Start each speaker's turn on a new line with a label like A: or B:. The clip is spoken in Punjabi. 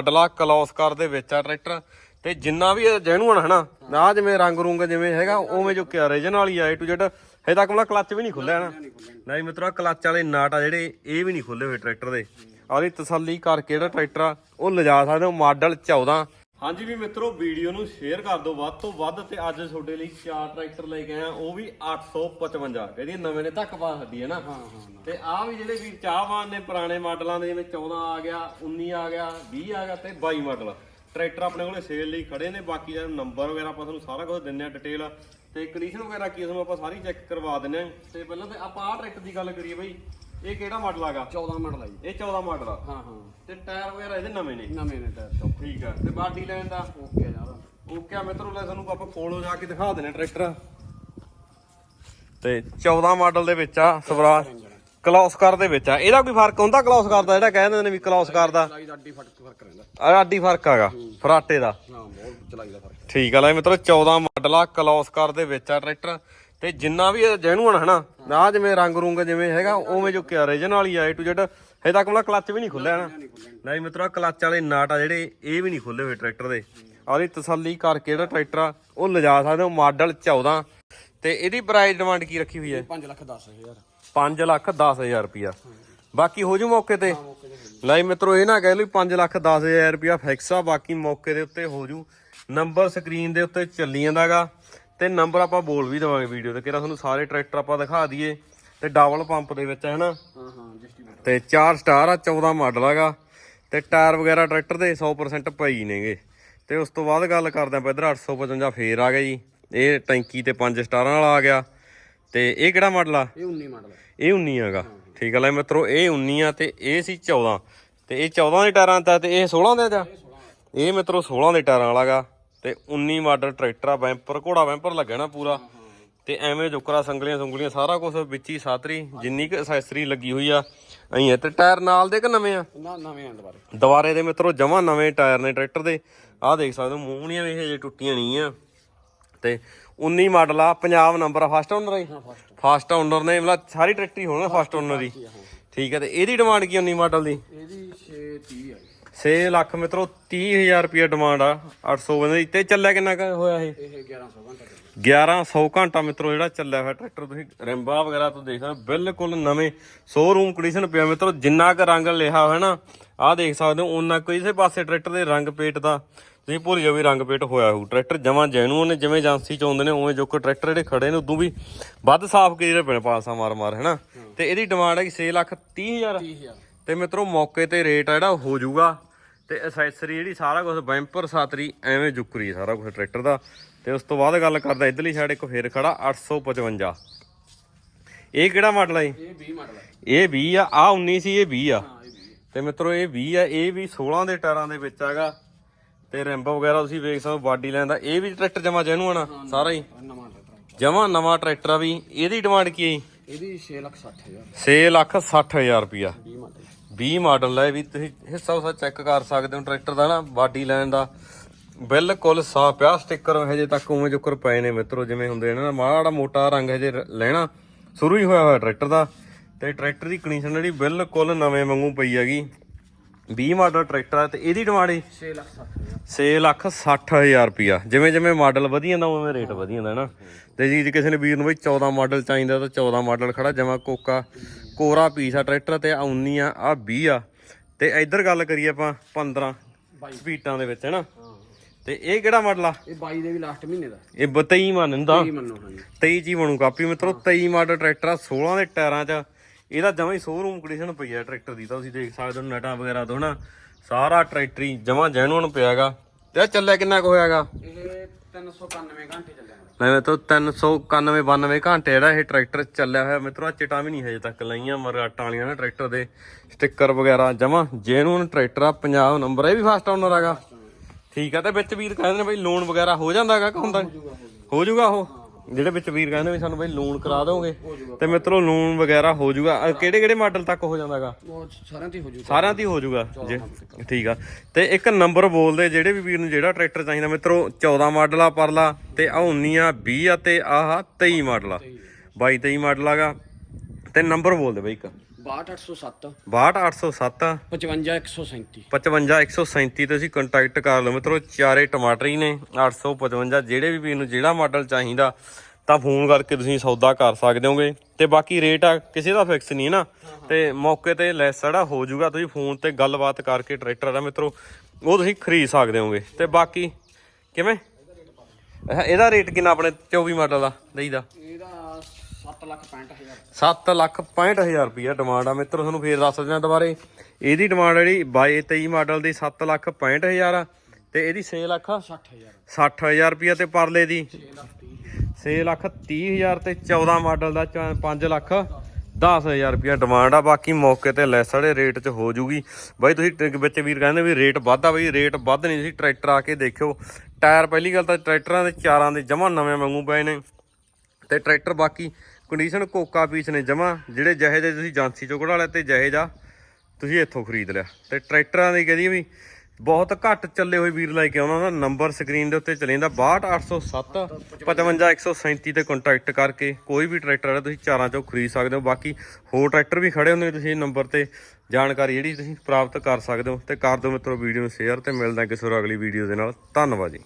A: ਮਾਡਲਾ ਕਲੌਸ ਕਾਰ ਦੇ ਵਿੱਚ ਆ ਟਰੈਕਟਰ। ਤੇ ਜਿੰਨਾ ਵੀ ਜੈਨੂਅਨ ਹਨਾ, ਨਾ ਜਿਵੇਂ ਰੰਗ ਰੂੰਗ ਜਿਵੇਂ ਹੈਗਾ, ਉਵੇਂ ਜੋ ਕਿ ਓਰੀਜਨਲ ਵਾਲੀ ਆ ਟੂ ਜੈਡ ਹਜੇ ਤੱਕ ਮਤਲਬ ਕਲੱਚ ਵੀ ਨਹੀਂ ਖੁੱਲਿਆ ਨਾ ਨਹੀਂ ਮਿੱਤਰੋ ਕਲੱਚ ਵਾਲੇ ਨਾਟ ਆ ਜਿਹੜੇ, ਇਹ ਵੀ ਨਹੀਂ ਖੁੱਲੇ ਹੋਏ ਟਰੈਕਟਰ ਦੇ। ਆਹਦੀ ਤਸੱਲੀ ਕਰਕੇ ਜਿਹੜਾ ਟਰੈਕਟਰ ਆ, ਉਹ ਲਿਜਾ ਸਕਦੇ ਹੋ, ਮਾਡਲ 14 ਹਾਂਜੀ ਵੀ ਮਿੱਤਰੋ ਵੀਡੀਓ ਨੂੰ ਸ਼ੇਅਰ ਕਰ ਦਿਓ। ਵੱਧ ਤੋਂ ਵੱਧ ਤੇ ਅੱਜ ਤੁਹਾਡੇ ਲਈ ਚਾਰ ਟਰੈਕਟਰ ਲੈ ਕੇ ਆਇਆ। ਉਹ ਵੀ 855 ਇਹਦੀ ਨਵੇਂ ਨੇ ਧੱਕ ਪਾ ਛੱਡੀ ਹੈ ਨਾ। ਹਾਂ ਹਾਂ ਤੇ ਆਹ ਵੀ ਜਿਹੜੇ ਵੀ ਚਾਹਵਾਨ ਨੇ ਪੁਰਾਣੇ ਮਾਡਲਾਂ ਦੇ ਜਿਵੇਂ 14 ਆ ਗਿਆ 19 ਆ ਗਿਆ 20 ਆ ਗਿਆ ਤੇ 22 ਮਾਡਲ। ਟਰੈਕਟਰ ਆਪਣੇ ਕੋਲੇ ਸੇਲ ਲਈ ਖੜੇ ਨੇ। ਬਾਕੀ ਦਾ ਨੰਬਰ ਵਗੈਰਾ ਆਪਾਂ ਤੁਹਾਨੂੰ ਸਾਰਾ ਕੁਝ ਦਿੰਨੇ ਆ ਡਿਟੇਲ ਤੇ ਕੰਡੀਸ਼ਨ ਵਗੈਰਾ ਕੀ ਆ ਤੁਹਾਨੂੰ ਆਪਾਂ ਸਾਰੀ ਚੈੱਕ ਕਰਵਾ ਦਿੰਨੇ ਆ ਤੇ ਪਹਿਲਾਂ ਤੇ ਆਪਾਂ ਆਹ ਟਰੈਕਟਰ ਦੀ ਗੱਲ ਕਰੀਏ ਬਈ। ਇਹ ਕਿਹੜਾ ਮਾਡਲ ਆਗਾ?
B: 14 ਮਾਡਲ ਆ ਜੀ।
A: ਇਹ 14 ਮਾਡਲ ਆ।
B: ਹਾਂ ਹਾਂ।
A: ਤੇ ਟਾਇਰ ਵਗੈਰਾ ਇਹਦੇ ਨਵੇਂ ਨੇ?
B: ਨਵੇਂ ਨੇ ਟਾਇਰ ਚੌਕ
A: ਠੀਕ ਆ। ਤੇ ਬਾਡੀ ਲਾਈਨ ਦਾ?
B: ਓਕੇ ਆ ਜਾਦਾ
A: ਓਕੇ ਆ ਮਿੱਤਰੋ ਲੈ ਤੁਹਾਨੂੰ ਆਪਾਂ ਕੋਲੋਂ ਜਾ ਕੇ ਦਿਖਾ ਦਿੰਨੇ ਟਰੈਕਟਰ ਤੇ 14 ਮਾਡਲ ਦੇ ਵਿੱਚ ਆ ਸਵਰਾਜ ਕਲੌਸਕਾਰ ਦੇ ਵਿੱਚ ਆ। ਇਹਦਾ ਕੋਈ ਫ਼ਰਕ ਹੁੰਦਾ ਕਲੌਸਕਾਰ ਦਾ ਜਿਹੜਾ ਕਹਿੰਦੇ ਨੇ ਵੀ ਕਲੌਸਕਾਰ ਦਾ?
B: ਅੱਡੀ ਫ਼ਰਕ ਫ਼ਰਕ ਰਹਿੰਦਾ।
A: ਆਹ ਅੱਡੀ ਫ਼ਰਕ ਹੈਗਾ ਫਰਾਟੇ ਦਾ।
B: ਹਾਂ ਬਹੁਤ ਚਲਾਈ ਦਾ ਫ਼ਰਕ।
A: ਠੀਕ ਆ ਲੈ ਮਿੱਤਰੋ 14 ਮਾਡਲ ਆ ਕਲੌਸਕਾਰ ਦੇ ਵਿੱਚ ਆ ਟਰੈਕਟਰ ਤੇ ਜਿੰਨਾ ਵੀ ਜੈਨੂਨ ਹਨਾ ਨਾ ਜਿਵੇਂ ਰੰਗ ਰੂੰਗ ਜਿਵੇਂ ਹੈਗਾ ਉਵੇਂ ਜੋ ਕਿ ਓਰੀਜਨਲ ਵਾਲੀ ਆ ਟੂ ਜੈਡ ਹਜੇ ਤੱਕ ਮਤਲਬ ਕਲੱਚ ਵੀ ਨਹੀਂ ਖੁੱਲਿਆ ਨਾ। ਨਹੀਂ ਮਿੱਤਰੋ ਕਲੱਚ ਵਾਲੇ ਨਾਟ ਆ ਜਿਹੜੇ ਇਹ ਵੀ ਨਹੀਂ ਖੁੱਲੇ ਹੋਏ ਟਰੈਕਟਰ ਦੇ। ਆਦੀ ਤਸੱਲੀ ਕਰਕੇ ਜਿਹੜਾ ਟਰੈਕਟਰ ਆ ਉਹ ਲਿਜਾ ਸਕਦੇ ਹੋ ਮਾਡਲ 14 ਤੇ ਇਹਦੀ ਪ੍ਰਾਈਸ ਡਿਮਾਂਡ ਕੀ ਰੱਖੀ ਹੋਈ ਹੈ?
B: 5 ਲੱਖ 10 ਹਜ਼ਾਰ।
A: 5 ਲੱਖ 10000 ਰੁਪਿਆ ਬਾਕੀ ਹੋ ਜੂ ਮੌਕੇ ਤੇ। ਲਈ ਮਿੱਤਰੋ ਇਹ ਨਾ ਕਹਿ ਲਓ 5 ਲੱਖ 10000 ਰੁਪਿਆ ਫਿਕਸ ਆ ਬਾਕੀ ਮੌਕੇ ਦੇ ਉੱਤੇ ਹੋ ਜੂ। ਨੰਬਰ ਸਕਰੀਨ ਦੇ ਉੱਤੇ ਚੱਲੀ ਜਾਂਦਾਗਾ। ਤੇ ਨੰਬਰ ਆਪਾਂ ਬੋਲ ਵੀ ਦੇਵਾਂਗੇ ਵੀਡੀਓ ਤੇ ਕਿਹੜਾ ਤੁਹਾਨੂੰ ਸਾਰੇ ਟਰੈਕਟਰ ਆਪਾਂ ਦਿਖਾ ਦਈਏ ਤੇ ਡਬਲ ਪੰਪ ਦੇ ਵਿੱਚ ਹੈ ਨਾ
B: ਹਾਂ ਹਾਂ ਡਿਸਟ੍ਰੀਬਿਊਟਰ
A: ਤੇ 4 ਸਟਾਰ ਆ 14 ਮਾਡਲ ਹੈਗਾ ਤੇ ਟਾਇਰ ਵਗੈਰਾ ਟਰੈਕਟਰ ਦੇ 100% ਪਈ ਨੇਗੇ। ਤੇ ਉਸ ਤੋਂ ਬਾਅਦ ਗੱਲ ਕਰਦੇ ਆਪਾਂ ਇਧਰ 855 ਫੇਰ ਆ ਗਿਆ ਜੀ। ਇਹ ਟੈਂਕੀ ਤੇ 5 ਸਟਾਰਾਂ ਵਾਲਾ ਆ ਗਿਆ। ਤੇ ਇਹ ਕਿਹੜਾ ਮਾਡਲ ਆ?
B: ਇਹ 19 ਮਾਡਲ
A: ਇਹ 19 ਹੈਗਾ ਠੀਕ ਹੈ ਲੈ ਮਿੱਤਰੋ ਇਹ 19 ਆ ਤੇ ਇਹ ਸੀ 14 ਤੇ ਇਹ 14 ਦੇ ਟਾਇਰਾਂ ਦਾ ਤੇ ਇਹ 16 ਦੇ ਦਾ। ਇਹ ਮਿੱਤਰੋ 16 ਦੇ ਟਾਇਰਾਂ ਵਾਲਾਗਾ ਤੇ 19 ਮਾਡਲ ਟਰੈਕਟਰ ਆ ਬੈਂਪਰ ਘੋੜਾ ਬੈਂਪਰ ਲੱਗਿਆ ਨਾ ਪੂਰਾ। ਤੇ ਐਵੇਂ ਜੁਕਰਾ ਸੰਗਲੀਆਂ ਸੰਗਲੀਆਂ ਸਾਰਾ ਕੁਝ ਵਿੱਚ ਹੀ ਸਾਤਰੀ ਜਿੰਨੀ ਕੁ ਐਕਸੈਸਰੀ ਲੱਗੀ ਹੋਈ ਆ ਅਹੀਂ ਤੇ ਟਾਇਰ ਨਾਲ ਦੇ ਕਿ ਨਵੇਂ ਆ?
B: ਨਾ ਨਵੇਂ ਆਂ ਦੁਬਾਰੇ।
A: ਦੁਬਾਰੇ ਦੇ ਮਿੱਤਰੋ ਜਮਾ ਨਵੇਂ ਟਾਇਰ ਨੇ ਟਰੈਕਟਰ ਦੇ। ਆਹ ਦੇਖ ਸਕਦੇ ਹੋ ਮੂਹਣੀਆਂ ਵੀ ਇਹ ਜੇ ਟੁੱਟੀਆਂ ਨਹੀਂ ਆ। ਤੇ 19 ਮਾਡਲ ਆ ਪੰਜਾਬ ਨੰਬਰ ਆ ਫਸਟ ਓਨਰ ਹੈ
B: ਫਸਟ
A: ਓਨਰ ਨੇ ਮਤਲਬ ਸਾਰੀ ਟਰੈਕਟਰ ਹੋਣਾ ਫਸਟ ਓਨਰ ਦੀ। ਠੀਕ ਹੈ ਤੇ ਇਹਦੀ ਡਿਮਾਂਡ ਕੀ 19 ਮਾਡਲ ਦੀ?
B: ਇਹਦੀ 630 ਹੈ
A: 6 ਲੱਖ ਮਿੱਤਰੋ 30000 ਰੁਪਏ ਡਿਮਾਂਡ ਆ 800 ਬੰਦੇ ਤੇ ਚੱਲਿਆ ਕਿੰਨਾ ਕੁ ਹੋਇਆ ਇਹ?
B: ਇਹ 1100 ਘੰਟਾ ਚੱਲਿਆ।
A: 1100 ਘੰਟਾ ਮਿੱਤਰੋ ਜਿਹੜਾ ਚੱਲਿਆ ਹੋਇਆ ਟਰੈਕਟਰ ਤੁਸੀਂ ਰਿੰਬਾ ਵਗੈਰਾ ਤੋਂ ਦੇਖ ਸਕਦੇ ਹੋ, ਬਿਲਕੁਲ ਨਵੇਂ ਸ਼ੋਰੂਮ ਕੰਡੀਸ਼ਨ ਪਿਆ ਮਿੱਤਰੋ ਜਿੰਨਾ ਕੁ ਰੰਗ ਲਿਖਾ ਹੋਇਆ ਨਾ ਆਹ ਦੇਖ ਸਕਦੇ ਹੋ ਉਹਨਾਂ ਕਿਸੇ ਪਾਸੇ ਟਰੈਕਟਰ ਦੇ ਰੰਗ ਪੇਟ ਦਾ। ਤੁਸੀਂ ਭੁੱਲ ਜਾਓ ਵੀ ਰੰਗ ਪੇਟ ਹੋਇਆ ਹੋਊ। ਟਰੈਕਟਰ ਜਮਾਂ ਜੈਨੂਨ ਨੇ ਜਿਵੇਂ ਏਜੰਸੀ ਚ ਆਉਂਦੇ ਨੇ ਉਵੇਂ ਜੋ ਕੋ ਟਰੈਕਟਰ ਜਿਹੜੇ ਖੜੇ ਨੇ ਉਦੋਂ ਵੀ ਵੱਧ ਸਾਫ਼ ਕਰੀ ਪੈਣੇ ਪਾਲਸਾ ਮਾਰ ਮਾਰ ਹੈਨਾ ਤੇ ਇਹਦੀ ਡਿਮਾਂਡ ਹੈ ਕਿ 6 ਲੱਖ 30000
B: 30000
A: ਤੇ ਮਿੱਤਰੋ ਮੌਕੇ ਤੇ ਰੇਟ ਆ ਜਿਹੜਾ ਹੋ ਜਾਊਗਾ। ਤੇ ਐਸੈਸਰੀ ਜਿਹੜੀ ਸਾਰਾ ਕੁਝ ਬੈਂਪਰ ਸਾਤਰੀ ਐਵੇਂ ਜੁਕਰੀ ਸਾਰਾ ਕੁਝ ਟਰੈਕਟਰ ਦਾ। ਤੇ ਉਸ ਤੋਂ ਬਾਅਦ ਗੱਲ ਕਰਦਾ ਇਧਰਲੀ ਸਾਈਡ ਇੱਕ ਫੇਰ ਖੜਾ 855 ਇਹ ਕਿਹੜਾ ਮਾਡਲ ਹੈ
B: ਇਹ 20 ਮਾਡਲ ਹੈ
A: ਇਹ 20 ਆ ਆ 19 ਸੀ ਇਹ 20 ਆ।
B: ਹਾਂ ਇਹ 20
A: ਤੇ ਮਿੱਤਰੋ ਇਹ 20 ਆ ਇਹ ਵੀ 16 ਦੇ ਟਾਇਰਾਂ ਦੇ ਵਿੱਚ ਹੈਗਾ। ਤੇ ਰਿੰਬ ਵਗੈਰਾ ਤੁਸੀਂ ਵੇਖ ਸਕਦੇ ਬਾਡੀ ਲੈਂਦਾ ਇਹ ਵੀ ਟਰੈਕਟਰ ਜਮਾ ਜੈਨੂੰ ਆਣਾ ਸਾਰਾ ਹੀ। ਜਮਾ ਨਵਾਂ ਟਰੈਕਟਰ ਆ ਵੀ। ਇਹਦੀ ਡਿਮਾਂਡ ਕੀ ਹੈ
B: ਇਹਦੀ 6 ਲੱਖ 60 ਹਜ਼ਾਰ।
A: 6 ਲੱਖ 60000 ਰੁਪਿਆ
B: 20 ਮਾਡਲ
A: 20 ਮਾਡਲ ਹੈ ਵੀ, ਤੁਸੀਂ ਹਿੱਸਾ ਉਸਾ ਚੈੱਕ ਕਰ ਸਕਦੇ ਹੋ ਟਰੈਕਟਰ ਦਾ ਨਾ, ਬਾਡੀ ਲਾਈਨ ਦਾ। ਬਿਲਕੁਲ ਸਾਫ਼ ਪਿਆ ਸਟicker ਹਜੇ ਤੱਕ ਉਵੇਂ ਜੁਕਰ ਪਏ ਨੇ ਮਿੱਤਰੋ, ਜਿਵੇਂ ਹੁੰਦੇ ਨੇ ਨਾ, ਮਾੜਾ ਮੋਟਾ ਰੰਗ ਹਜੇ ਲੈਣਾ ਸ਼ੁਰੂ ਹੀ ਹੋਇਆ ਹੋਇਆ ਟਰੈਕਟਰ ਦਾ। ਤੇ ਟਰੈਕਟਰ ਦੀ ਕੰਡੀਸ਼ਨ ਜਿਹੜੀ ਬਿਲਕੁਲ ਨਵੇਂ ਵਾਂਗੂ ਪਈ ਹੈਗੀ। 20 ਮਾਡਲ ਟਰੈਕਟਰ ਆ ਤੇ ਇਹਦੀ ਡਿਮਾਂਡ ਹੈ?
B: 6 ਲੱਖ 60
A: 6 ਲੱਖ 60000 ਰੁਪਿਆ ਜਿਵੇਂ ਜਿਵੇਂ ਮਾਡਲ ਵਧੀ ਜਾਂਦਾ ਉਵੇਂ ਰੇਟ ਵਧੀ ਜਾਂਦਾ ਨਾ? ਤੇ ਜੀ ਜੇ ਕਿਸੇ ਨੇ ਵੀਰ ਨੂੰ ਬਈ 14 ਮਾਡਲ ਚਾਹੀਦਾ ਤਾਂ 14 ਮਾਡਲ ਖੜਾ ਜਮਾ ਕੋਕਾ ਕੋਰਾ ਪੀਸ ਆ ਟਰੈਕਟਰ ਤੇ ਆ 19 ਆ ਆ 20 ਆ। ਤੇ ਇੱਧਰ ਗੱਲ ਕਰੀਏ ਆਪਾਂ 15 ਸਪੀਟਾਂ ਦੇ ਵਿੱਚ ਹੈਨਾ
B: ਹਾਂ
A: ਤੇ ਇਹ ਕਿਹੜਾ ਮਾਡਲ ਆ?
B: ਇਹ 22 ਦੇ ਵੀ ਲਾਸਟ ਮਹੀਨੇ ਦਾ।
A: ਇਹ 22 ਮੰਨਦਾ
B: ਕੀ ਮੰਨੋ ਹਾਂਜੀ।
A: 23 ਜੀ ਬਣੂ ਕਾਪੀ। ਮਿੱਤਰੋ 23 ਮਾਡਲ ਟਰੈਕਟਰ ਆ 16 ਦੇ ਟਾਇਰਾਂ 'ਚ। ਇਹਦਾ ਜਮਾਂ ਹੀ ਸ਼ੋਰੂਮ ਕੰਡੀਸ਼ਨ ਪਈ ਆ ਟਰੈਕਟਰ ਦੀ ਤਾਂ ਤੁਸੀਂ ਦੇਖ ਸਕਦੇ ਹੋ ਨਟਾਂ ਵਗੈਰਾ ਤੋਂ ਨਾ? ਸਾਰਾ ਟਰੈਕਟਰ ਜਮਾਂ ਜੈਨੂਨ ਪਿਆਗਾ। ਤੇ ਇਹ ਚੱਲਿਆ ਕਿੰਨਾ ਕੁ ਹੋਇਆਗਾ?
B: ਇਹ 391 ਘੰਟੇ ਚੱਲਿਆ
A: ਮੈਂ ਤਾਂ 391 92 ਘੰਟੇ ਜਿਹੜਾ ਇਹ ਟਰੈਕਟਰ ਚੱਲਿਆ ਹੋਇਆ ਮਿੱਤਰੋ ਆਹ ਚਿਟਾਂ ਵੀ ਨਹੀਂ ਹਜੇ ਤੱਕ ਲਾਈਆਂ ਮਰਗਾਟਾਂ ਵਾਲੀਆਂ ਨਾ ਟਰੈਕਟਰ ਦੇ। ਸਟicker ਵਗੈਰਾ ਜਮਾਂ ਜੈਨੂਨ ਟਰੈਕਟਰ ਆ ਪੰਜਾਬ ਨੰਬਰ ਇਹ ਵੀ ਫਸਟ ਓਨਰ ਹੈਗਾ ਠੀਕ ਆ ਤੇ ਵਿੱਚ ਵੀਰ ਕਹਿੰਦੇ ਨੇ ਬਈ ਲੋਨ ਵਗੈਰਾ ਹੋ ਜਾਂਦਾ ਹੈਗਾ ਕਿ ਹੁੰਦਾ? ਹੋ ਜਾਊਗਾ ਉਹ? ਜਿਹੜੇ ਵਿੱਚ ਵੀਰ ਕਹਿੰਦੇ ਵੀ ਸਾਨੂੰ ਬਈ ਲੋਨ ਕਰਾ ਦੋਗੇ ਤੇ ਮਿੱਤਰੋ ਲੋਨ ਵਗੈਰਾ ਹੋ ਜਾਊਗਾ ਕਿਹੜੇ ਕਿਹੜੇ ਮਾਡਲ ਤੱਕ ਹੋ ਜਾਂਦਾਗਾ?
B: ਉਹ ਸਾਰਿਆਂ ਤੇ ਹੋ ਜੂ
A: ਸਾਰਿਆਂ ਦੀ ਹੋ ਜਾਊਗਾ ਜੇ ਠੀਕ ਆ। ਤੇ ਇੱਕ ਨੰਬਰ ਬੋਲਦੇ ਜਿਹੜੇ ਵੀ ਵੀਰ ਨੂੰ ਜਿਹੜਾ ਟਰੈਕਟਰ ਚਾਹੀਦਾ ਮਿੱਤਰੋ 14 ਮਾਡਲ ਆ ਪਰਲਾ ਤੇ ਆ 19 ਆ 20 ਆ ਤੇ ਆਹ 23 ਮਾਡਲ। ਆ 22 23 ਮਾਡਲ ਆਗਾ ਤੇ ਨੰਬਰ ਬੋਲ ਦੇ ਬਈ ਇੱਕ।
B: 62807
A: 62807
B: 55137
A: 55137 ਤੁਸੀਂ ਕੰਟੈਕਟ ਕਰ ਲਓ ਮਿੱਤਰੋ ਚਾਰੇ ਟਮਾਟਰ ਹੀ ਨੇ 855 ਜਿਹੜੇ ਵੀ ਵੀਰ ਨੂੰ ਜਿਹੜਾ ਮਾਡਲ ਚਾਹੀਦਾ ਤਾਂ ਫੋਨ ਕਰਕੇ ਤੁਸੀਂ ਸੌਦਾ ਕਰ ਸਕਦੇ ਹੋਗੇ। ਤੇ ਬਾਕੀ ਰੇਟ ਆ ਕਿਸੇ ਦਾ ਫਿਕਸ ਨਹੀਂ ਨਾ। ਤੇ ਮੌਕੇ ਤੇ ਲੈਸ ਜਿਹੜਾ ਹੋ ਜਾਊਗਾ ਤੁਸੀਂ ਫੋਨ ਤੇ ਗੱਲਬਾਤ ਕਰਕੇ ਟਰੈਕਟਰ ਦਾ ਮਿੱਤਰੋ ਉਹ ਤੁਸੀਂ ਖਰੀਦ ਸਕਦੇ ਹੋਗੇ। ਤੇ ਬਾਕੀ ਕਿਵੇਂ? ਇਹਦਾ ਰੇਟ ਕਿੰਨਾ ਆਪਣੇ 24 ਮਾਡਲ ਦਾ ਦੇਈਦਾ
B: 7 ਲੱਖ 65000
A: 7 ਲੱਖ 65000 ਰੁਪਇਆ ਡਿਮਾਂਡ ਆ। ਮਿੱਤਰੋ ਤੁਹਾਨੂੰ ਫੇਰ ਦੱਸ ਦਿਆਂ ਦੁਬਾਰੇ ਇਹਦੀ ਡਿਮਾਂਡ ਜਿਹੜੀ 22 23 ਮਾਡਲ ਦੀ 7 ਲੱਖ 65000 ਆ ਤੇ ਇਹਦੀ 6 ਲੱਖ
B: 60000
A: 60000 ਰੁਪਇਆ ਤੇ ਪਰਲੇ ਦੀ।
B: 6 ਲੱਖ 30
A: 6 ਲੱਖ 30000 ਤੇ 14 ਮਾਡਲ ਦਾ 5 ਲੱਖ 10000 ਰੁਪਇਆ ਡਿਮਾਂਡ ਆ। ਬਾਕੀ ਮੌਕੇ ਤੇ ਲੈਸ ਵਾਲੇ ਰੇਟ 'ਚ ਹੋ ਜੂਗੀ। ਬਾਈ ਤੁਸੀਂ ਵਿੱਚ ਵੀਰ ਕਹਿੰਦੇ ਵੀ ਰੇਟ ਵੱਧਾ ਬਈ ਰੇਟ ਵੱਧ ਨਹੀਂ ਤੁਸੀਂ ਟਰੈਕਟਰ ਆ ਕੇ ਦੇਖਿਓ। ਟਾਇਰ ਪਹਿਲੀ ਗੱਲ ਤਾਂ ਟਰੈਕਟਰਾਂ ਦੇ ਚਾਰਾਂ ਦੇ ਜਮਾ ਨਵੇਂ ਵਾਂਗੂ ਪਏ ਨੇ ਤੇ ਟਰੈਕਟਰ ਬਾਕੀ ਕੰਡੀਸ਼ਨ ਕੋਕਾ ਪੀਸ ਨੇ ਜਮਾ, ਜਿਹੜੇ ਜਿਹੇ ਜਿਹੇ ਤੁਸੀਂ ਏਜੰਸੀ ਚੋਂ ਕਢਾ ਲਿਆ ਤੇ ਜਿਹੇ ਜਾ ਤੁਸੀਂ ਇੱਥੋਂ ਖਰੀਦ ਲਿਆ। ਤੇ ਟਰੈਕਟਰਾਂ ਦੀ ਕਹਦੀ ਵੀ ਬਹੁਤ ਘੱਟ ਚੱਲੇ ਹੋਏ ਵੀਰ ਲੈ ਕੇ ਆਉਣਾ ਦਾ ਨੰਬਰ ਸਕਰੀਨ ਦੇ ਉੱਤੇ ਚੱਲੇ ਜਾਂਦਾ 62807 55137 ਤੇ ਕੰਟੈਕਟ ਕਰਕੇ ਕੋਈ ਵੀ ਟਰੈਕਟਰ ਹੈ ਤੁਸੀਂ ਚਾਰਾਂ ਚੋਂ ਖਰੀਦ ਸਕਦੇ ਹੋ। ਬਾਕੀ ਹੋਰ ਟਰੈਕਟਰ ਵੀ ਖੜੇ ਹੁੰਦੇ ਤੁਸੀਂ ਨੰਬਰ ਤੇ ਜਾਣਕਾਰੀ ਜਿਹੜੀ ਤੁਸੀਂ ਪ੍ਰਾਪਤ ਕਰ ਸਕਦੇ ਹੋ। ਤੇ ਕਰ ਦਿਓ ਮਿੱਤਰੋ ਵੀਡੀਓ ਨੂੰ ਸ਼ੇਅਰ ਤੇ ਮਿਲਦਾ ਕਿਸੇ ਹੋਰ ਅਗਲੀ ਵੀਡੀਓ ਦੇ ਨਾਲ। ਧੰਨਵਾਦ ਜੀ।